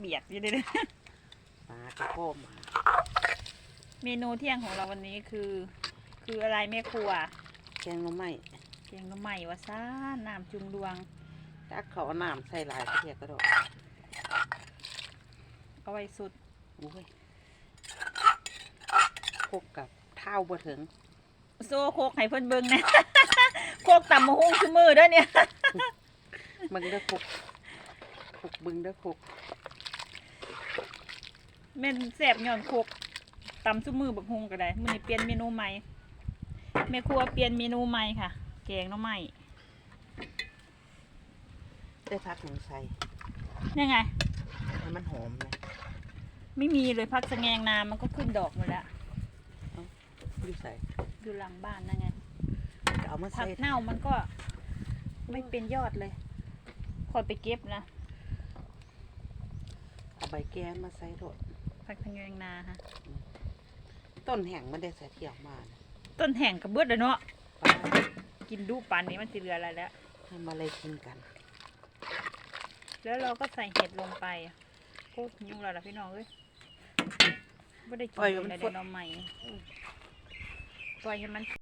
เบียดอยู่เลยปลากระโป้มมาเมนูเที่ยงของเราวันนี้คือ คืออะไรแม่ครัวแกงหน่อไม้แกงหน้ำใหม่วะซ่าน้ำจุงดวงตักเขาเอาน้ำใส่หลายกระเทียมกระโดดเอาไว้สุดอุ้ยคกกับเท้าบ่ถึง โซ่โคกให้เพิ่นเบิ่งนะโคกต่ำมะฮุ่งคือมือเด้วยเนี่ยมึงเด้อคกคกบึงเด้อคก แม่นแสบย่อนโคกตำซุมือบักฮุงก็ได้มื้อนี้เปลี่ยนเมนูใหม่แม่ครัวเปลี่ยนเมนูใหม่ค่ะ แกงหน้ำใหม่ได้พักหนึ่งใส่นี่ไงให้มันหอมนะไม่มีเลยพักสะแงงนามันก็ขึ้นดอกหมดแล้วดูใส่อยู่หลังบ้านนั่นไงเอามาผัใส่กเน่ามันก็ไม่เป็นยอดเลยคอยไปเก็บนะ เอาใบแก้มมาใส่โด ดผักสะแงงนาฮะต้นแห้งมันได้ใส่เที่ยวมานะต้นแห่งกระเบิดเลยเนาะปลากินดูปันนี้มันจะเหลืออะไรแล้ว ให้มาเลยกินกัน แล้วเราก็ใส่เห็ดลงไปโคตรยุ่งแล้วล่ะพี่น้องเอ้ยไม่ได้กินเลยเดี๋ยวเราใหม่ปล่อยให้มัน